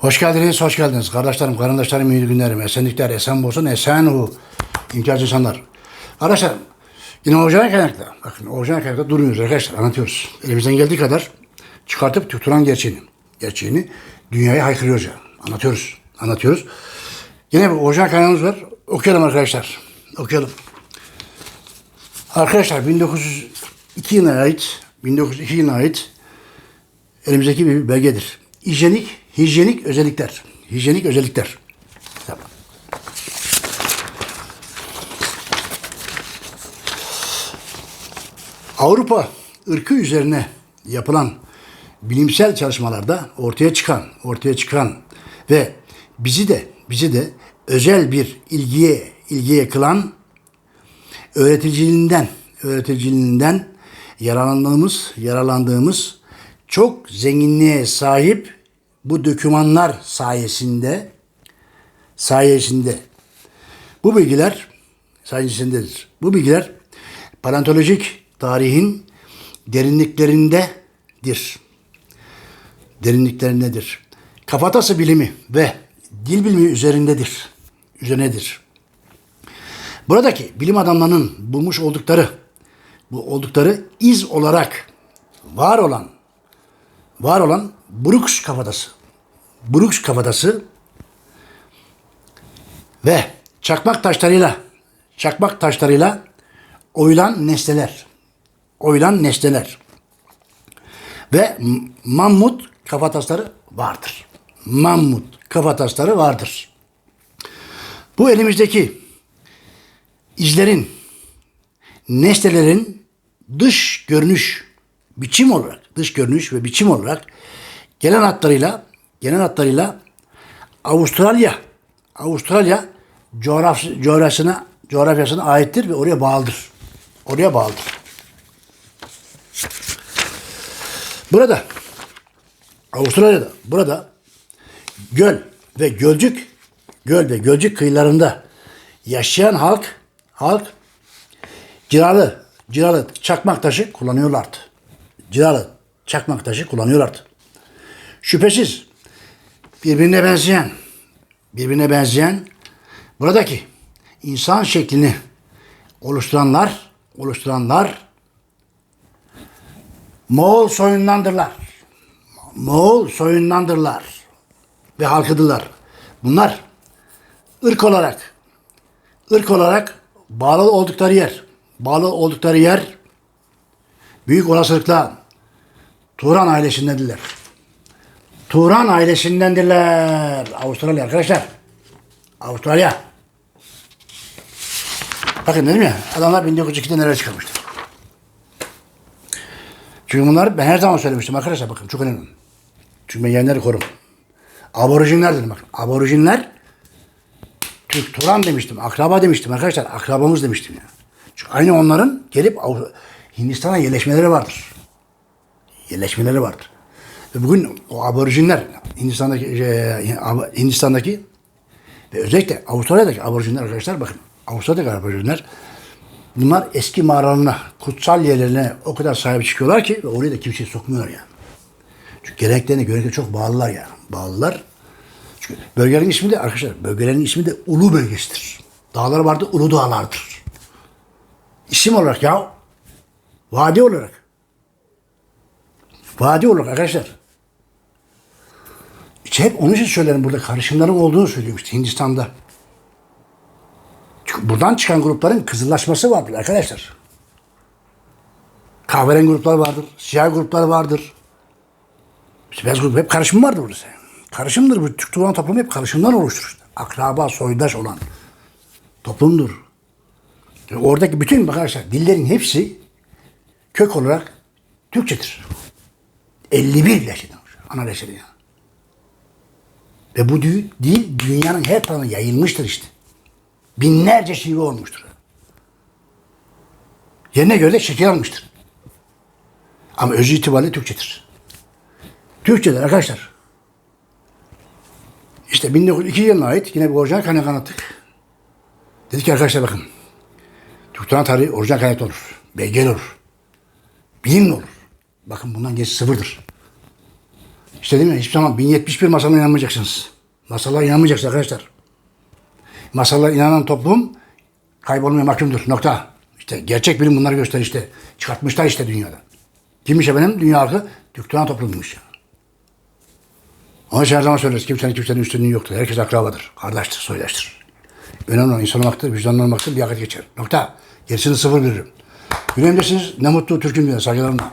Hoş geldiniz, hoş geldiniz. Kardeşlerim, kardeşlerim, iyi günlerim. Esenlikler, esen olsun, esen hu. İmtiyaz insanlar. Arkadaşlar, yine orijinal kaynakta. Bakın orijinal kaynakta duruyoruz arkadaşlar, anlatıyoruz. Elimizden geldiği kadar çıkartıp tutulan gerçeğini, gerçeğini dünyaya haykırıyoruz ya. Anlatıyoruz, anlatıyoruz. Yine bir orijinal kaynağımız var. Okuyalım arkadaşlar. Okuyalım. Arkadaşlar 1902 yılına ait 1902 yılına ait elimizdeki bir belgedir. Hijyenik, hijyenik özellikler. Hijyenik özellikler. Avrupa ırkı üzerine yapılan bilimsel çalışmalarda ortaya çıkan, ortaya çıkan ve bizi de bizi de özel bir ilgiye ilgiye kılan öğreticiliğinden öğreticiliğinden yaralandığımız yaralandığımız çok zenginliğe sahip bu dokümanlar sayesinde sayesinde bu bilgiler sayesindedir. Bu bilgiler paleontolojik tarihin derinliklerindedir. Derinliklerindedir. Kafatası bilimi ve dil bilimi üzerindedir. Üzerinedir. Buradaki bilim adamlarının bulmuş oldukları bu oldukları iz olarak var olan var olan Brooks kafatası. Brooks kafatası ve çakmak taşlarıyla çakmak taşlarıyla oyulan nesneler. Oyulan nesneler. Ve mammut kafatasları vardır. Mammut kafatasları vardır. Bu elimizdeki izlerin, nesnelerin dış görünüş, biçim olarak, dış görünüş ve biçim olarak gelen hatlarıyla, gelen hatlarıyla Avustralya, Avustralya coğraf, coğrafyasına, coğrafyasına aittir ve oraya bağlıdır. Oraya bağlıdır. Burada, Avustralya'da, burada göl ve gölcük, göl ve gölcük kıyılarında yaşayan halk, halk ciralı, ciralı çakmak taşı kullanıyorlardı. Ciralı çakmak taşı kullanıyorlardı. Şüphesiz birbirine benzeyen, birbirine benzeyen buradaki insan şeklini oluşturanlar, oluşturanlar Moğol soyundandırlar. Moğol soyundandırlar ve halkıdırlar. Bunlar ırk olarak ırk olarak bağlı oldukları yer, bağlı oldukları yer büyük olasılıkla Turan ailesindendirler. Turan ailesindendirler. Avustralya arkadaşlar. Avustralya. Bakın dedim ya adamlar 1902'de nereye çıkarmıştır. Çünkü bunlar ben her zaman söylemiştim arkadaşlar bakın çok önemli. Çünkü ben yerleri korum. Aborijinler dedim bakın. Aborijinler Türk Turan demiştim. Akraba demiştim arkadaşlar. Akrabamız demiştim ya. Çünkü aynı onların gelip Hindistan'a yerleşmeleri vardır. Yerleşmeleri vardır. Bugün o aborijinler Hindistan'daki e, Av- Hindistan'daki ve özellikle Avustralya'daki aborijinler arkadaşlar bakın. Avustralya'daki aborijinler bunlar eski mağaralarına, kutsal yerlerine o kadar sahip çıkıyorlar ki ve oraya da kimseyi sokmuyorlar yani. Çünkü geleneklerine, göreneklerine çok bağlılar yani. Bağlılar. Çünkü bölgelerin ismi de arkadaşlar, bölgelerin ismi de Ulu bölgesidir. Dağlar vardı, Ulu dağlardır. İsim olarak ya, vadi olarak. Vadi olarak arkadaşlar. İşte hep onun için söylerim burada karışımların olduğunu söylüyorum işte Hindistan'da. Çünkü buradan çıkan grupların kızıllaşması vardır arkadaşlar. Kahverengi gruplar vardır, siyah gruplar vardır. İşte beyaz grup hep karışım vardır burası. Karışımdır bu. Türk Turan toplumu hep karışımdan oluşturur. Akraba, soydaş olan toplumdur. Ve oradaki bütün arkadaşlar dillerin hepsi kök olarak Türkçedir. 51 leşeden oluşuyor. Ana leşeden yani. Ve bu dil, dil dünyanın her tarafına yayılmıştır işte. Binlerce şive olmuştur. Yerine göre şekil almıştır. Ama özü itibariyle Türkçedir. Türkçedir arkadaşlar. İşte 1902 yılına ait yine bir orijinal kaynak anlattık. Dedik ki arkadaşlar bakın. Türk Turan tarihi orijinal kaynak olur. Belgeli olur. Bilimli olur. Bakın bundan geç sıfırdır. İşte değil mi? Hiçbir zaman 1071 masalına inanmayacaksınız. Masallara inanmayacaksınız arkadaşlar. Masallara inanan toplum kaybolmaya mahkumdur. Nokta. İşte gerçek bilim bunları gösterir işte. Çıkartmışlar işte dünyada. Kimmiş efendim? Dünya halkı Türk toplumuymuş. Onun için her zaman söyleriz. Kimsenin kimsenin üstünlüğü yoktur. Herkes akrabadır. Kardeştir, soydaştır. Önemli olan insan olmaktır, vicdanlı olmaktır, liyakat geçer. Nokta. Gerisini sıfır veririm. Yüreğimdesiniz. Ne mutlu Türk'üm diye saygılarımla.